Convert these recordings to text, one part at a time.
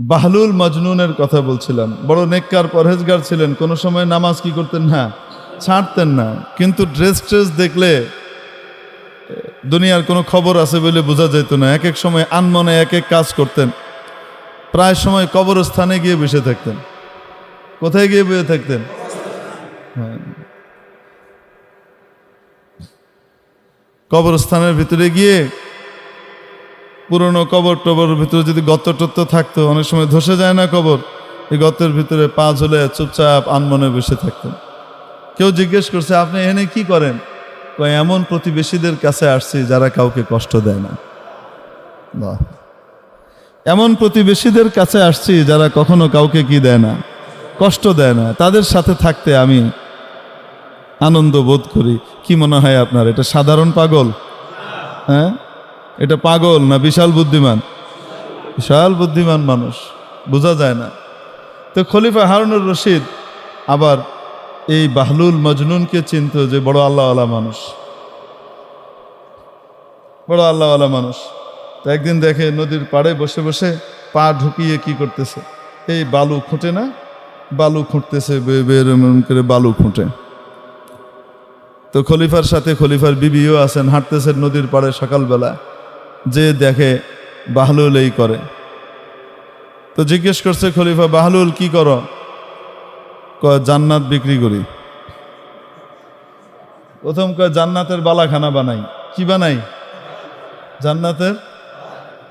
বাহলুল মজনুনের কথা বলছিলাম। বড় নেককার পরহেজগার ছিলেন, কোনো সময় নামাজ কি করতেন না, ছাড়তেন না। কিন্তু ড্রেস ট্রেস দেখলে দুনিয়ার কোনো খবর আছে বলে বোঝা যেত না। এক এক সময় আনমনে এক এক কাজ করতেন। প্রায় সময় কবরস্থানে গিয়ে বসে থাকতেন। কোথায় গিয়ে বসে থাকতেন? হ্যাঁ। কবরস্থানের ভিতরে গিয়ে পুরনো কবর টবর ভিতরে যদি গর্ত টত্ত থাকতো, অনেক সময় ধসে যায় না কবর। এই গর্তের ভিতরে পা ঝুলে চুপচাপ আনমনে বসে থাকতেন। কেউ জিজ্ঞেস করছে, আপনি এনে কি করেন? কয়, এমন প্রতিবেশীদের কাছে আসছি যারা কাউকে কষ্ট দেয় না। এমন প্রতিবেশীদের কাছে আসছি যারা কখনো কাউকে কি দেয় না, কষ্ট দেয় না। তাদের সাথে থাকতে আমি আনন্দ বোধ করি। কি মনে হয় আপনার, এটা সাধারণ পাগল? হ্যাঁ? এটা পাগল না বিশাল বুদ্ধিমান? বিশাল বুদ্ধিমান মানুষ, বোঝা যায় না। তো খলিফা হারুনুর রশিদ আবার এই বাহলুল মজনুনকে চিনত যে বড় আল্লাহওয়ালা মানুষ। বড় আল্লাহওয়ালা মানুষ। তো একদিন দেখে নদীর পাড়ে বসে বসে পা ঢুকিয়ে কি করতেছে? এই বালু খুঁটে না? বালু খুঁটতেছে এরম করে বালু খুঁটে। তো খলিফার সাথে খলিফার বিবিও আছেন, হাঁটতেছেন নদীর পাড়ে সকালবেলা। যে দেখে বাহলুল এই করে। তো জিজ্ঞেস করছে, খলিফা বাহলুল, কি করো? জান্নাত বিক্রি করি। প্রথম কয়, জান্নাতের বালাখানা বানাই। কি বানাই? জান্নাতের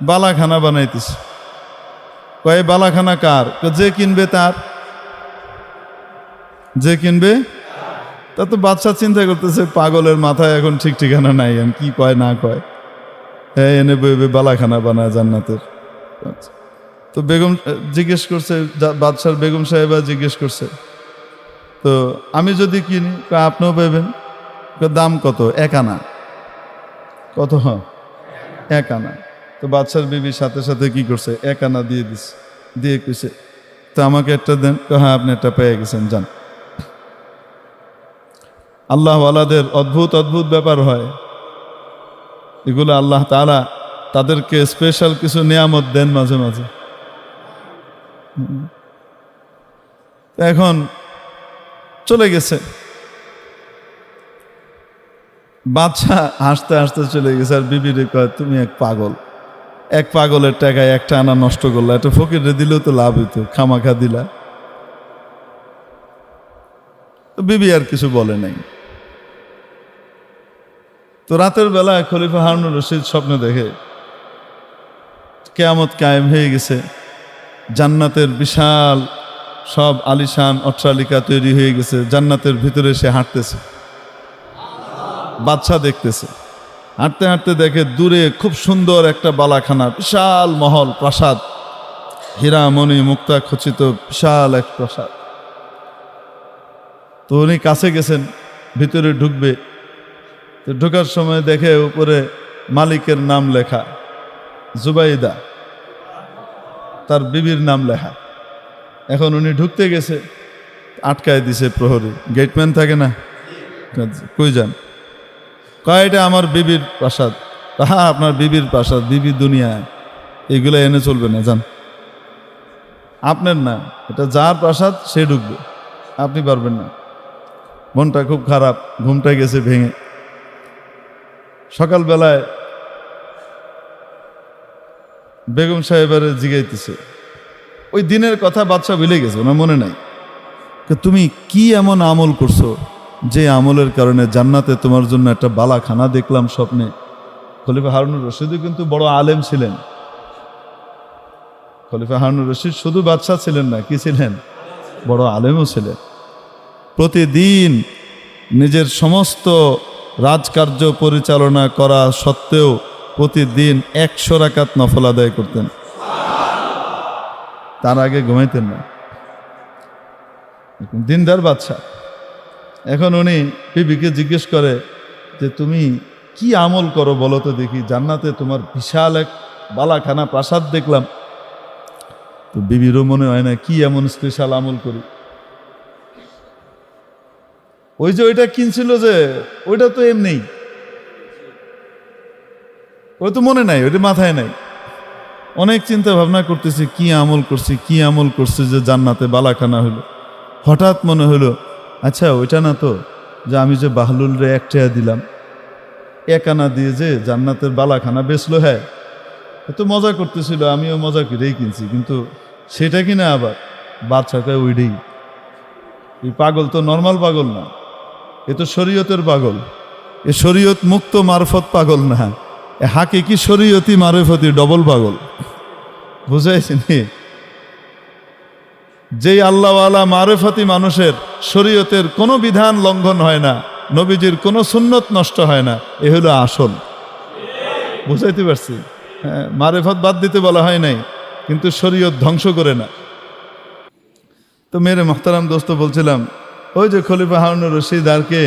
বালাখানা বানাইতেছে। কয় বালাখানা কার? যে কিনবে তার। যে কিনবে? তা তো বাচ্চা চিন্তা করতেছে, পাগলের মাথায় এখন ঠিক ঠিকানা নাই আমি কি কয় না কয়। হ্যাঁ এনে বইবে বালাখানা বানায় জান্নাতের। তো বেগম জিজ্ঞেস করছে বাদশার বেগম সাহেবা জিজ্ঞেস করছে, তো আমি যদি কিনি আপনিও পাইবেন? দাম কত? এক আনা। কত? এক আনা। তো বাদশার বিবির সাথে সাথে কি করছে? এক আনা দিয়ে দিছে দিয়ে কইছে, তো আমাকে একটা দেন। হ্যাঁ আপনি একটা পেয়ে গেছেন, যান। আল্লাহওয়ালাদের অদ্ভুত অদ্ভুত ব্যাপার হয়। এগুলো আল্লাহ তাআলা তাদেরকে স্পেশাল কিছু নিয়ামত দেন মাঝে মাঝে। এখন চলে গেছে। বাচ্চা হাসতে হাসতে চলে গেছে, আর বিবিরে কয়, তুমি এক পাগল। এক পাগলের টাকায় একটা আনা নষ্ট করলা একটা ফকিরে দিলেও তো লাভ হইতো, খামাখা দিলা। বিবি আর কিছু বলে নাই। তো রাতের বেলায় খলিফা হারুনুর রশিদ স্বপ্নে দেখে, কেয়ামত কায়েম হয়ে গেছে, জান্নাতের বিশাল সব আলিশান অট্টালিকা তৈরি হয়ে গেছে, জান্নাতের ভিতরে সে হাঁটতেছে বাচ্চা দেখতেছে, হাঁটতে হাঁটতে দেখে দূরে খুব সুন্দর একটা বালাখানা, বিশাল মহল, প্রাসাদ হীরা মণি মুক্তা খচিত বিশাল এক প্রাসাদ। তো উনি কাছে গেছেন, ভিতরে ঢুকবে তো ঢোকার সময় দেখে উপরে মালিকের নাম লেখা। জুবাইদা, তার বিবির নাম লেখা। এখন উনি ঢুকতে গেছে, আটকায় দিছে প্রহরী। গেটম্যান থাকে না? কই যান? কয়, এটা আমার বিবির প্রাসাদ। হ্যাঁ আপনার বিবির প্রাসাদ, বিবি দুনিয়া এগুলো এনে চলবে না, যান। আপনার না, এটা যার প্রাসাদ, সে ঢুকবে। আপনি পারবেন না। মনটা খুব খারাপ, ঘুমটা গেছে ভেঙে। সকালবেলায় বেগম সাহেবের জিগাইতেছে। ওই দিনের কথা বাচ্চা ভুলে গেছে, ওনার মনে নাই। তুমি কি এমন আমল করছ যে আমলের কারণে জান্নাতে তোমার জন্য একটা বালাখানা দেখলাম স্বপ্নে? খলিফা হারুনুর রশিদও কিন্তু বড় আলেম ছিলেন। খলিফা হারুনুর রশিদ শুধু বাদশাহ ছিলেন না, কি ছিলেন? বড় আলেমও ছিলেন। প্রতিদিন নিজের সমস্ত রাজকার্য পরিচালনা করা সত্ত্বেও প্রতিদিন একশো রাকাত নফল আদায় করতেন। তার আগে ঘুমাইতেন না। দিনদার বাচ্চা। এখন উনি বিবিকে জিজ্ঞেস করে যে, তুমি কি আমল করো বলো তো দেখি? জান্নাতে তোমার বিশাল এক বালাখানা প্রাসাদ দেখলাম। তো বিবিরও মনে হয় না, কি এমন স্পেশাল আমল করি? ওই যে ওইটা কিনছিল যে, ওইটা তো এমনি ওই তো মনে নাই, ওইটা মাথায় নাই। অনেক চিন্তা ভাবনা করতেছি, কি আমল করছি, কি আমল করছি যে জান্নাতে বালাখানা হলো। হঠাৎ মনে হলো আচ্ছা ওইটা না তো, যে আমি যে বাহলুল রে এক টাকা দিলাম। এক আনা দিয়ে যে জান্নাতের বালাখানা বেচলো হ্যাঁ। এত মজা করতেছিল, আমিও মজা করেই কিনছি, কিন্তু সেটা কিনা আবার? বাচ্চাকে ওইটাই এই পাগল তো নর্মাল পাগল না। এ তো শরীয়তের পাগল। এ শরীয়ত মুক্ত মারফত পাগল না। এ হাকে কি শরীয়তি মারফতি ডবল পাগল। বুঝাইছি নি যেই আল্লাহওয়ালা মারেফতি মানুষের শরীয়তের কোনো বিধান লঙ্ঘন হয় না, নবীজির কোনো সুন্নত নষ্ট হয় না, এ হলো আসল। বুঝাইতে পারছি? হ্যাঁ মারেফত বাদ দিতে বলা হয় নাই, কিন্তু শরীয়ত ধ্বংস করে না। তো মেরে মোহতারাম দোস্ত বলছিলাম ওই যে খলিফা হারুন রশিদ আর কে?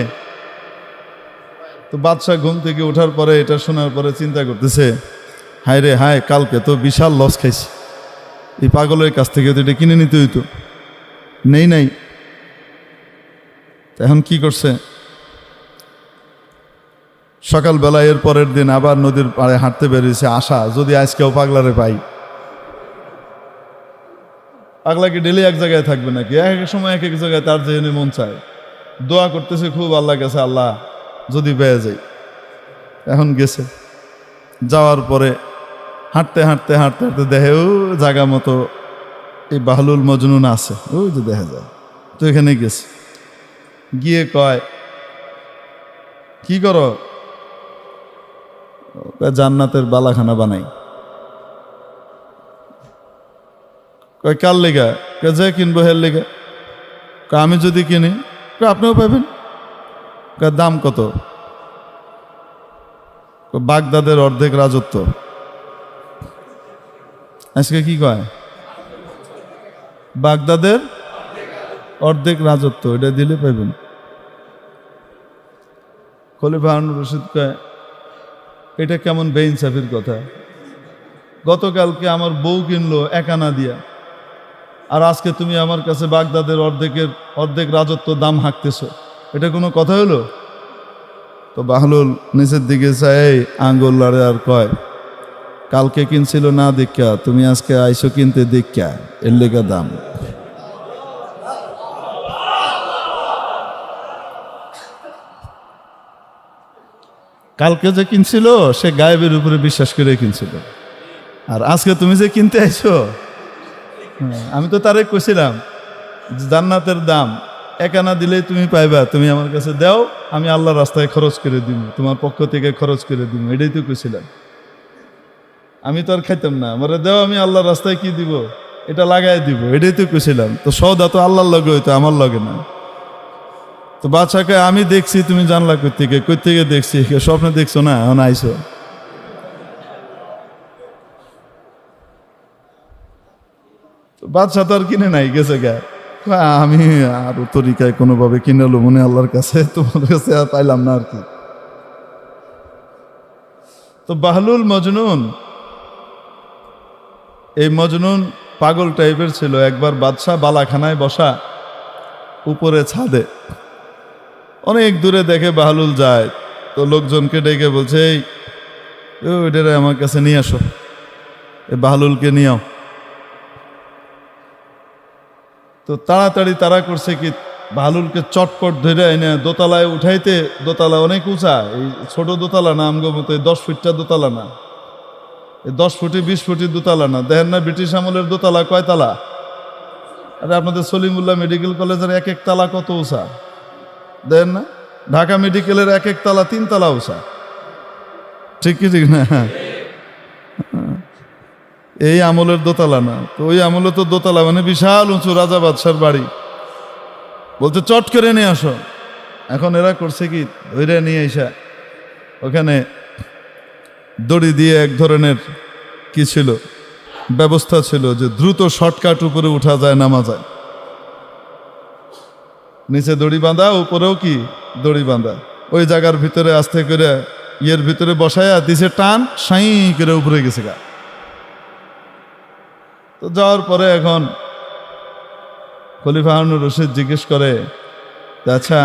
তো বাদশাহ ঘুম থেকে ওঠার পরে এটা শোনার পরে চিন্তা করতেছে, হায় রে, হায়, কালকে তো বিশাল লস খাইছি। এই পাগলের কাছ থেকে তো এটা কিনে নিতে হইতো। নেই নাই। এখন কি করছে? সকালবেলা এর পরের দিন আবার নদীর পাড়ে হাঁটতে বেরিয়েছে আশা, যদি আজকেও পাগলারে পাই। পাগলা কি ডেলি এক জায়গায় থাকবে নাকি? এক এক সময় এক এক জায়গায় তার যে মন চায়। দোয়া করতেছে, খুব আল্লাহ কাছে আল্লাহ যদি বেয়ে যাই এখন গেছে। যাওয়ার পরে হাঁটতে হাঁটতে হাঁটতে হাঁটতে দেখে, ও জায়গা মতো এই বাহলুল মজনুন আছে। ও যে দেখা যায়। তো এখানে গেছে। গিয়ে কয়, কি করো? জান্নাতের বালাখানা বানাই। কয়, কার লেগা? যে কিনবো হের লেগা। আমি যদি কিনি আপনিও পাবেন দাম কত? বাগদাদের অর্ধেক রাজত্ব। আজকে কি কয়? বাগদাদের অর্ধেক রাজত্ব, এটা দিলে পাইবেন। খলিফা রশিদ কয়, এটা কেমন বেইনসাফির কথা? গতকালকে আমার বউ কিনলো একানা দিয়া। আর আজকে তুমি আমার কাছে বাগদাদের অর্ধেকের অর্ধেক রাজত্ব দাম হাঁকতেছো। এটা কোনো কথা হলো? তো বাহলুল নিচের দিকে চাই আঙ্গুল লড়ে আর কয়, কালকে কিনছিল না দেখা তুমি আজকে আইসো কিনতে দেখা এর লেগে দাম। কালকে যে কিনছিল, সে গায়েবের উপরে বিশ্বাস করে কিনছিল। আর আজকে তুমি যে কিনতে আইছো আমি তো তারে কইছিলাম, জান্নাতের দাম একানা দিলেই তুমি পাইবা, তুমি আমার কাছে দাও, আমি আল্লাহর রাস্তায় খরচ করে দিব, তোমার পক্ষ থেকে খরচ করে দিব, এটাই তো কইছিলাম। আমি তো আর খাইতাম না, আমার দেও, আমি আল্লাহর রাস্তায় কি দিব, এটা লাগাই দিব, এটাই তো কইছিলাম। তো সৌদা তো আল্লাহর লগে হইতো, আমার লগে না। তো বাচ্চাকে আমি দেখছি, তুমি জানলা কই থেকে দেখছি, স্বপ্নে দেখছ না, এখন আইসো। বাচ্চা তো আর কিনে নাই, গেছে গা। আমি আর তরিকায় কোনোভাবে কিনেলো মনে আল্লাহর কাছে, তোমার কাছে আর পাইলাম না আর কি। তো বাহলুল মজনুন, এই মজনুন পাগল টাইপের ছিল, একবার বাদশাহ বালাখানায় বসা উপরে ছাদে। অনেক দূরে দেখে বাহলুল যায়, তো লোকজনকে ডেকে বলছে, এই ওইটারে আমার কাছে নিয়ে আসো। এই বাহলুলকে নিয়েও তো তাড়াতাড়ি তারা করছে কি বাহলুলকে চটপট ধরে এনে দোতলায় উঠাইতে, দোতলা অনেক উঁচা, এই ছোট দোতলা না, আমগো মতো দশ ফুটটা দোতলা না। এই দশ ফুটি, বিশ ফুটি দোতলা না। দেখেন না, ব্রিটিশ আমলের দোতলা কয়তলা আরে আপনাদের সলিমুল্লাহ মেডিকেল কলেজের এক এক তালা কত উঁচা? দেখেন না, ঢাকা মেডিকেলের এক এক তালা তিন তালা উঁচা। ঠিক কি, ঠিক না? এই আমলের দোতলা না। তো ওই আমলে তো দোতলা মানে বিশাল উঁচু রাজা বাদশার বাড়ি। বলতে চট করে নিয়ে আসো। এখন এরা করছে কি? ওইরা নিয়ে এসা ওখানে দড়ি দিয়ে এক ধরনের কি ছিল? ব্যবস্থা ছিল যে দ্রুত শর্টকাট উপরে উঠা যায়, নামা যায়। নিচে দড়ি বাঁধা, উপরেও কি দড়ি বাঁধা? ওই জায়গার ভিতরে আস্তে করে ইয়ের ভিতরে বসায়া দিছে টান, সাই করে উপরে গেছে গা। তো যাওয়ার পরে এখন খলিফা হারুনুর রশিদ জিজ্ঞেস করে আচ্ছা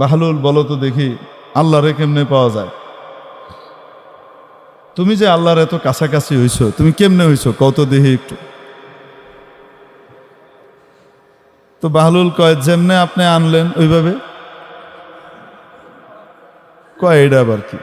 বাহলুল বলো তো দেখি আল্লাহরে কেমনে পাওয়া যায়? তুমি যে আল্লাহর এত কাছাকাছি হইছো, তুমি কেমনে হইছো? কত দেহি একটু। তো বাহলুল কয়, যেমনে আপনি আনলেন, ওইভাবে? কয় এটা আবার কি?